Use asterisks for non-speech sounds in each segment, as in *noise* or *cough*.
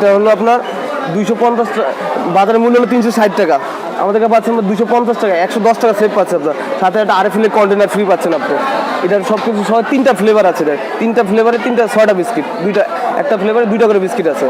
এটা হলো আপনার দুইশো পঞ্চাশ বাজার মূল্য হলো তিনশো ষাট টাকা। আমাদেরকে কাছে পাচ্ছেন দুশো পঞ্চাশ টাকা, একশো দশ টাকা সেভ পাচ্ছে আপনার। সাথে একটা আরএফএল কন্টেনার ফ্রি পাচ্ছেন আপনি। এটার সব কিছু সহ তিনটা ফ্লেভার আছে তিনটা ফ্লেভারে তিনটা, ছয়টা বিস্কিট দুইটা একটা ফ্লেভারে দুইটা করে বিস্কিট আছে।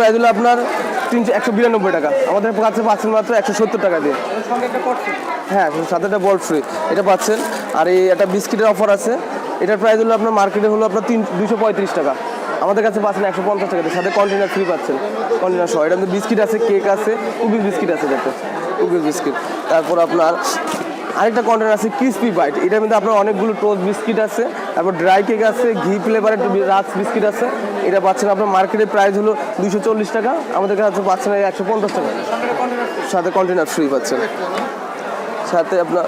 প্রাইস হলো আপনার তিনশো, একশো বিরানব্বই টাকা। আমাদের কাছে পাচ্ছেন মাত্র একশো সত্তর টাকা দিয়ে। হ্যাঁ সাথে একটা বল ফ্রি এটা পাচ্ছেন। আর এই একটা বিস্কিটের অফার আছে। এটার প্রাইস হলো আপনার মার্কেটে হলো আপনার তিন দুশো পঁয়ত্রিশ টাকা। আমাদের কাছে পাচ্ছেন একশো পঞ্চাশ টাকা দিয়ে। সাথে কন্টেনার ফ্রি পাচ্ছেন। কন্টেনার সহ। এটা বিস্কিট আছে কেক আছে, কুকিজ বিস্কিট আছে দেখতে। Cookies biscuit. তারপর আপনার আরেকটা কন্টেনার আছে ক্রিসপি বাইট এটার মধ্যে আপনার অনেকগুলো টোস্ট বিস্কিট আছে, তারপর ড্রাই কেক আছে, ঘি ফ্লেভারের রাস বিস্কিট আছে। এটা পাচ্ছেন আপনার মার্কেটের প্রাইস হলো দুশো চল্লিশ টাকা, আমাদের কাছে পাচ্ছেন একশো পঞ্চাশ টাকা। সাথে কন্টেনার ফ্রি পাচ্ছেন। সাথে আপনার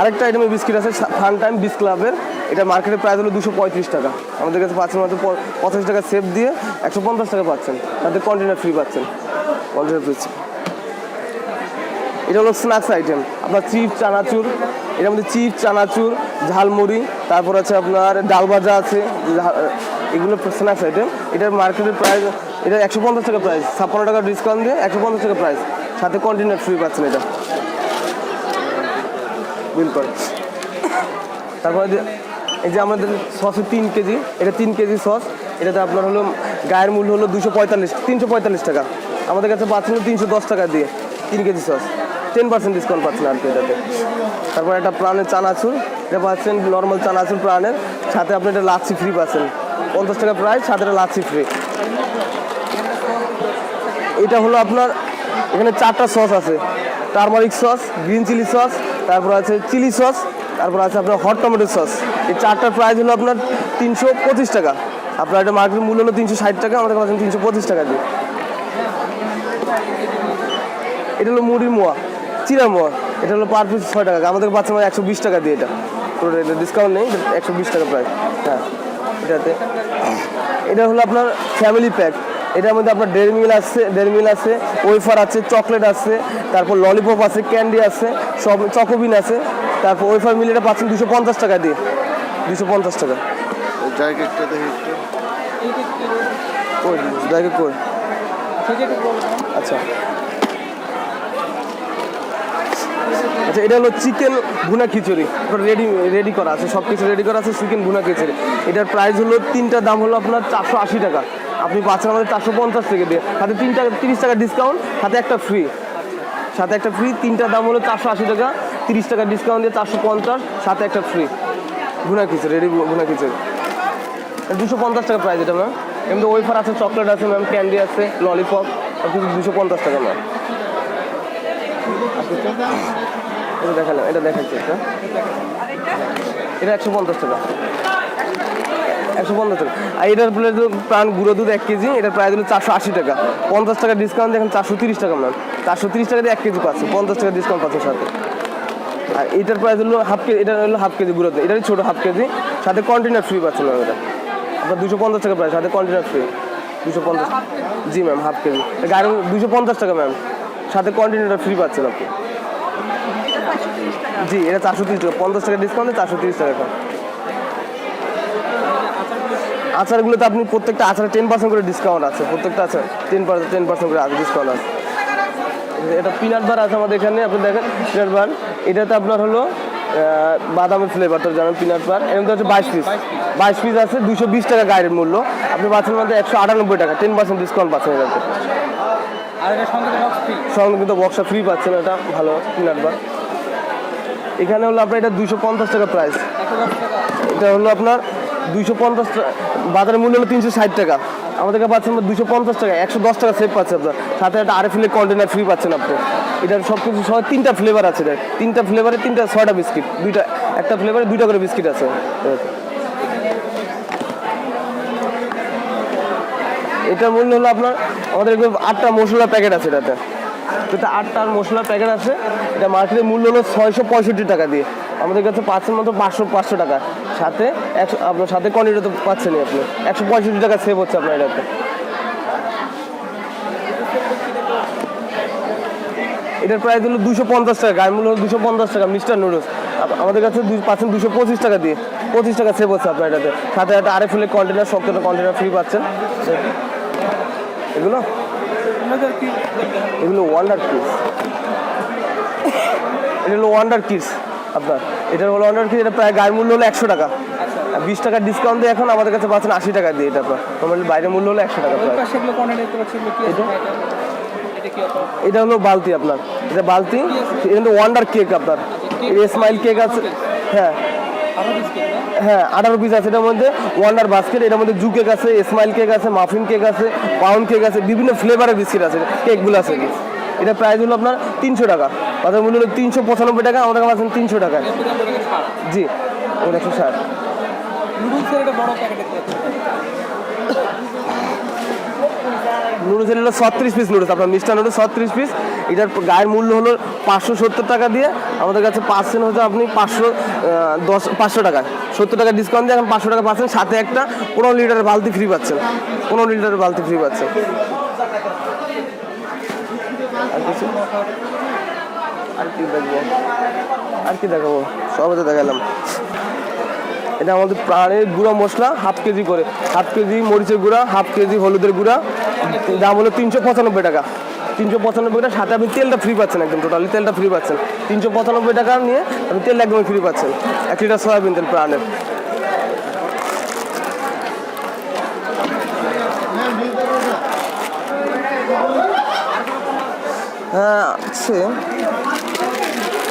আরেকটা আইটেমের বিস্কিট আছে ফান টাইম বিস ক্লাবের এটা মার্কেটের প্রাইস হলো দুশো পঁয়ত্রিশ টাকা। আমাদের কাছে পাচ্ছেন মাত্র পঁচাশি টাকা সেভ দিয়ে একশো পঞ্চাশ টাকা পাচ্ছেন। সাথে কন্টেনার ফ্রি পাচ্ছেন। কন্টেনার ফ্রি এটা হলো স্ন্যাক্স আইটেম আপনার চিপ চানাচুর এটার মধ্যে চিপ চানাচুর, ঝালমুড়ি, তারপর আছে আপনার ডাল ভাজা আছে এগুলো স্ন্যাক্স আইটেম এটার মার্কেটের প্রাইস এটা একশো পঞ্চাশ টাকা প্রাইস ছাপ্পান্ন টাকা ডিসকাউন্ট দিয়ে একশো পঞ্চাশ টাকা প্রাইস সাথে কন্টিনিউ ফ্রি পাচ্ছেন এটা। বিল করে। তারপরে এই যে আমাদের সস তিন কেজি, এটা তিন কেজি সস এটাতে আপনার হলো, গায়ের মূল্য হলো দুশো পঁয়তাল্লিশ, তিনশো পঁয়তাল্লিশ টাকা। আমাদের কাছে পাচ্ছেন তিনশো দশ টাকা দিয়ে তিন KG sauce ten percent discount পাচ্ছেন আর কি এটাতে। তারপর একটা প্রাণের চানাচুর, এটা পাচ্ছেন নর্মাল চানাচুর প্রাণের, সাথে আপনি এটা লাচ্ছি ফ্রি পাচ্ছেন। পঞ্চাশ টাকা প্রাইস সাথে এটা লাচ্ছি ফ্রি এটা হলো আপনার, এখানে চারটা সস আছে। Turmeric sauce green chilli sauce তারপর আছে চিলি সস তারপর আছে আপনার হট টমেটো সস এই চারটার প্রাইস হলো আপনার তিনশো পঁচিশ টাকা। আপনার এটা মার্কেট মূল্য হলো তিনশো ষাট টাকা, আমাদের পাচ্ছেন তিনশো পঁচিশ টাকা দিয়ে। এটা হলো মুড়ির মোয়া। চিরা মোয়া এটা হলো পার পিস ছয় টাকা। আমাদের পাচ্ছেন একশো বিশ টাকা দিয়ে এটা। পুরো এটা ডিসকাউন্ট নেই একশো বিশ টাকা প্রাইস হ্যাঁ এটাতে। এটা হলো আপনার ফ্যামিলি প্যাক এটার মধ্যে আপনার ডেয়ারি মিল আছে ডেয়ারি মিল আছে ওয়েফার আছে চকলেট আছে তারপর ললিপপ আছে ক্যান্ডি আছে সব চকোবিন আছে। তারপর ওয়েফার মিল এটা পাচ্ছেন দুশো পঞ্চাশ টাকা দিয়ে। দুশো পঞ্চাশ টাকা। আচ্ছা। আচ্ছা এটা হলো চিকেন ভুনা খিচুড়ি। রেডি রেডি করা আছে সব কিছু রেডি করা আছে, চিকেন ভুনা খিচুড়ি। এটার প্রাইস হলো তিনটার দাম হলো আপনার চারশো আশি টাকা। আপনি পাচ্ছেন আমাদের চারশো পঞ্চাশ থেকে দিয়ে। হাতে তিন টাকা, তিরিশ টাকা ডিসকাউন্ট হাতে একটা ফ্রি সাথে একটা ফ্রি তিনটার দাম হলো চারশো আশি টাকা। তিরিশ টাকা ডিসকাউন্ট দিয়ে চারশো পঞ্চাশ, সাথে একটা ফ্রি ভুনা খিচুড়ি রেডি ভুনা খিচুড়ি। দুশো পঞ্চাশ টাকা প্রাইস এটা ম্যাম এমনি ওয়েফার আছে চকলেট আছে ম্যাম ক্যান্ডি আছে ললিপপ সব কিছু দুশো পঞ্চাশ টাকা ম্যাম এটা দেখালাম, এটা দেখাচ্ছি এটা এটা একশো পঞ্চাশ টাকা। একশো পঞ্চাশ টাকা। আর এটার প্লেট প্রাণ গুঁড়ো দুধ এক কেজি এটার প্রাইস হলো চারশো আশি টাকা। পঞ্চাশ টাকা ডিসকাউন্ট দেখেন, চারশো তিরিশ টাকা ম্যাম। চারশো তিরিশ টাকা দিয়ে এক কেজি পাচ্ছে, পঞ্চাশ টাকা ডিসকাউন্ট পাচ্ছে সাথে। আর এটার প্রাইস হলো হাফ কেজি এটা হলো হাফ কেজি গুঁড়ো দুধ। এটারই ছোটো হাফ কেজি, সাথে কন্টেনার ফ্রি পাচ্ছে ম্যাম এটা। আপনার দুশো পঞ্চাশ টাকা প্রাইস সাথে কন্টেনার ফ্রি দুশো পঞ্চাশ। জি ম্যাম, হাফ কেজি। গাড়ি দুশো পঞ্চাশ টাকা ম্যাম। সাথে কন্টেনারটা ফ্রি পাচ্ছেন আপনি। জি এটা চারশো তিরিশ টাকা। পঞ্চাশ টাকা ডিসকাউন্টে চারশো তিরিশ টাকা। আচারগুলোতে আপনি প্রত্যেকটা আচারে টেন পার্সেন্ট করে ডিসকাউন্ট আছে। প্রত্যেকটা আচার টেন পার্সেন্ট টেন পার্সেন্ট করে ডিসকাউন্ট আছে। এটা পিনাট বার আছে আমাদের এখানে আপনি দেখেন পিনাট বার এটাতে আপনার হলো বাদামের ফ্লেভার তো জানেন পিনাট বার এর মধ্যে হচ্ছে বাইশ পিস বাইশ পিস আছে দুশো বিশ টাকা গাড়ির মূল্য। আপনি পাচ্ছেন মধ্যে একশো আটানব্বই টাকা। টেন পার্সেন্ট ডিসকাউন্ট পাচ্ছেন এটাতে। আর এটা সঙ্গে বক্স ফ্রি সঙ্গে কিন্তু বক্সা ফ্রি পাচ্ছেন এটা ভালো পিনাট বার এখানে হলো আপনার এটা দুইশো পঞ্চাশ টাকা প্রাইস এটা হলো আপনার দুইশো পঞ্চাশ টাকা, বাজারের মূল্য হলো তিনশো ষাট টাকা। আমাদের কাছে পাচ্ছেন দুশো পঞ্চাশ টাকা, একশো দশ টাকা সেভ পাচ্ছেন আপনার। সাথে একটা আরএফএল কন্টেনার ফ্রি পাচ্ছেন আপনি। এটার সব কিছু সহ তিনটা ফ্লেভার আছে এটার তিনটা ফ্লেভারে তিনটা, ছয়টা বিস্কিট দুইটা, একটা ফ্লেভারে দুইটা করে বিস্কিট আছে। এটার মূল্য হলো আপনার, আমাদের আটটা মশলার প্যাকেট আছে এটাতে। এটা আটটা মশলার প্যাকেট আছে, এটা মার্কেটের মূল্য হলো ছয়শো পঁয়ষট্টি টাকা দিয়ে। আমাদের কাছে পাচ্ছেন মাত্র পাঁচশো পাঁচশো টাকা। সাথে একশো, আপনার সাথে কোয়ান্টিটি তো পাচ্ছেনই আপনি। একশো পঁয়ষট্টি টাকা সেভ হচ্ছে আপনার এটাতে। এটার প্রাইস হলো দুশো পঞ্চাশ টাকা, গায়ের মূল্য হলো দুশো পঞ্চাশ টাকা মিস্টার নুডলস আমাদের কাছে পাচ্ছেন দুশো পঁচিশ টাকা দিয়ে। পঁচিশ টাকা সেভ হচ্ছে আপনার এটাতে। সাথে একটা আরে ফুলের কন্টেনার সত্তরটা কন্টেনার ফ্রি পাচ্ছেন। এগুলো? এগুলো ওয়ান্ডার কিস এটা হলো ওয়ান্ডার কিস আপনার। এটা হলো ওয়ান্ডার কিস এটা প্রায় গায়ের মূল্য হলো একশো টাকা। বিশ টাকার ডিসকাউন্ট দিয়ে এখন আমাদের কাছে পাচ্ছেন আশি টাকা দিয়ে এটা আপনার। নর্মালি বাইরের মূল্য হলো একশো টাকা প্রায়। এটা? হলো বালতি আপনার। এটা বালতি এটা ওয়ান্ডার কেক আপনার। স্মাইল কেক আছে। হ্যাঁ। হ্যাঁ আঠারো পিস আছে এটার মধ্যে। ওয়ান্ডার বাস্কেট এটার মধ্যে জু কেক আছে স্মাইল কেক আছে মাফিন কেক আছে পাউন্ড কেক আছে বিভিন্ন ফ্লেভারের বিস্কিট আছে। কেকগুলো আছে এটার এটা প্রাইস হলো আপনার তিনশো টাকা। বাজার মূল্য হলো তিনশো পঁচানব্বই টাকা আমাদের কাছে আছেন তিনশো ছাড়। জি ওটা একশো ষাট নুডলসের একটা বড় প্যাকেট দেখতে পাচ্ছি নুডলস হলো ছত্রিশ পিস নুডলস আপনার মিষ্টার নুডলস ছত্রিশ পিস এটার গায়ের মূল্য হলো পাঁচশো সত্তর টাকা দিয়ে। আমাদের কাছে পাচ্ছেন হচ্ছে আপনি পাঁচশো দশ, পাঁচশো টাকা। সত্তর টাকা ডিসকাউন্ট দিয়ে এখন পাঁচশো টাকা পাচ্ছেন। সাথে একটা পনেরো লিটারের বালতি ফ্রি পাচ্ছেন। পনেরো লিটারের বালতি ফ্রি পাচ্ছেন। আর কি দেখব? আর কি দেখাবো? সবে তো দেখালাম। এটা আমাদের প্রাণের গুঁড়া মশলা, হাফ কেজি করে। হাফ কেজি মরিচের গুঁড়া, হাফ কেজি হলুদের গুঁড়া। দাম হলো তিনশো পঁচানব্বই টাকা। তিনশো পঁচানব্বই টাকা সাথে আপনি তেলটা ফ্রি পাচ্ছেন একদম টোটালি তেলটা ফ্রি পাচ্ছেন। তিনশো পঁচানব্বই টাকা নিয়ে আপনি তেল একদম ফ্রি পাচ্ছেন। এক লিটার সয়াবিন তেল প্রাণের। হ্যাঁ আছে।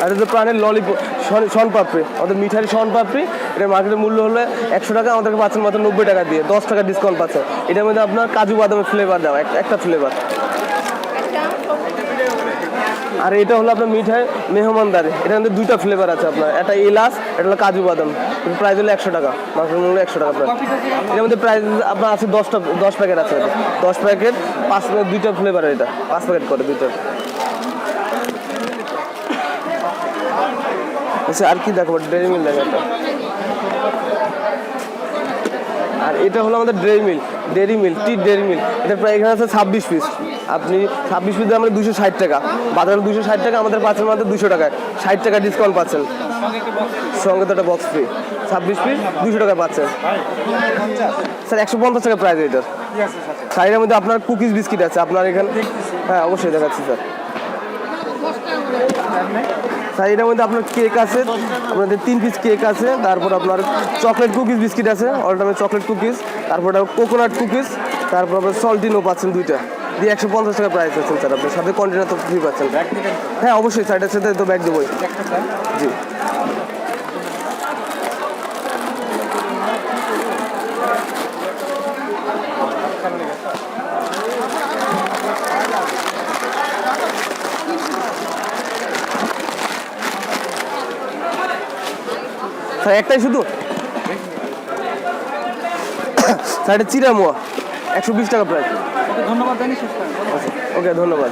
আর প্রাণের ললিপপ শন পাপড়ি। আমাদের মিঠাই শন পাপড়ি, এটার মার্কেটের মূল্য হলো একশো টাকা আমাদেরকে পাচ্ছেন মাত্র নব্বই টাকা দিয়ে। দশ টাকা ডিসকাউন্ট পাচ্ছেন এটার মধ্যে আপনার কাজু বাদামের ফ্লেভার দেওয়া এক- একটা ফ্লেভার আর এটা হলো আপনার মিঠাই মেহমানদারি। এটার মধ্যে দুইটা ফ্লেভার আছে আপনার। একটা এলাচ, এটা হলো কাজু বাদাম। প্রাইস হলো একশো টাকা। মার্কেটের মূল্য একশো টাকা প্রায় এটার মধ্যে প্রাইস আপনার আছে দশটা দশ প্যাকেট আছে। দশ প্যাকেট পাঁচ, দুইটা ফ্লেভার এটা। পাঁচ প্যাকেট করে দুইটা। আচ্ছা আর কি দেখো ডেরি মিল দেখো একটা। আর এটা হলো আমাদের dairy milk dairy milk tea dairy milk. এটা প্রায় এখানে আছে ছাব্বিশ পিস। আপনি ছাব্বিশ পিস আমাদের দুশো ষাট টাকা। বাজারে দুশো ষাট টাকা আমাদের পাচ্ছেন মাত্র দুশো টাকায়। ষাট টাকা ডিসকাউন্ট পাচ্ছেন। সঙ্গে তো একটা বক্স ফ্রি ছাব্বিশ পিস দুশো টাকা পাচ্ছেন। স্যার একশো পঞ্চাশ টাকা প্রাইস এটার সাইডের মধ্যে আপনার কুকিজ বিস্কিট আছে। আপনার এখানে হ্যাঁ অবশ্যই দেখাচ্ছি স্যার। স্যার এটার মধ্যে আপনার কেক আছে আপনাদের তিন পিস কেক আছে তারপর আপনার চকলেট কুকিজ বিস্কিট আছে অলটাইমে চকলেট কুকিজ তারপর কোকোনাট কুকিজ তারপর আপনার সল্টিনও পাচ্ছেন দুইটা। দিয়ে একশো পঞ্চাশ টাকা প্রাইস আছেন স্যার আপনার সাথে কন্টেনার তো ফ্রি পাচ্ছেন। হ্যাঁ অবশ্যই সাইডের সাথে তো ব্যাগ দেবোই। জি। স্যার একটাই শুধু? *coughs* সাড়ে চিরামুয়া চিরা মোয়া একশো বিশ টাকা প্রাইস ধন্যবাদ ওকে ধন্যবাদ।